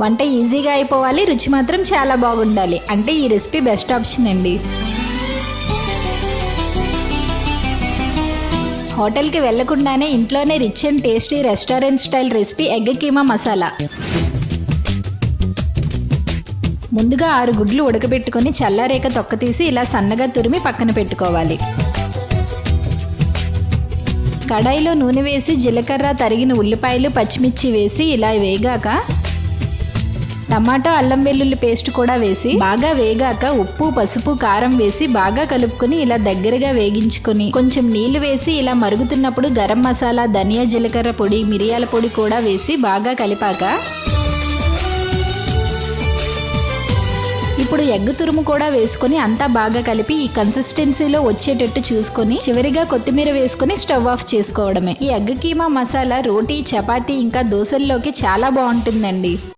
వంట ఈజీగా అయిపోవాలి రుచి మాత్రం చాలా బాగుండాలి. అంటే ఈ రెసిపీ బెస్ట్ ఆప్షన్ అండి. హోటల్కి వెళ్ళకుండానే ఇంట్లోనే rich and tasty restaurant style recipe egg keema masala. ముందుగా ఆరు గుడ్లు ఉడకబెట్టుకొని చల్లారేక తొక్క తీసి ఇలా సన్నగా తురిమి పక్కన పెట్టుకోవాలి. కడాయిలో నూనె వేసి జీలకర్ర తరిగిన ఉల్లిపాయలు పచ్చిమిర్చి వేసి ఇలా వేగాక టమాటో అల్లం వెల్లుల్లి పేస్ట్ కూడా వేసి బాగా వేగాక ఉప్పు పసుపు కారం వేసి బాగా కలుపుకొని ఇలా దగ్గరగా వేగించుకొని కొంచెం నీళ్ళు వేసి ఇలా మరుగుతున్నప్పుడు గరం మసాలా ధనియా జీలకర్ర పొడి మిరియాల పొడి కూడా వేసి బాగా కలిపాక ఇప్పుడు ఎగ్ తురుము కూడా వేసుకొని అంతా బాగా కలిపి ఈ కన్సిస్టెన్సీలో వచ్చేటట్టు చూసుకొని చివరిగా కొత్తిమీర వేసుకొని స్టవ్ ఆఫ్ చేసుకోవడమే. ఈ ఎగ్ కీమా మసాలా రోటీ చపాతీ ఇంకా దోశల్లోకి చాలా బాగుంటుందండి.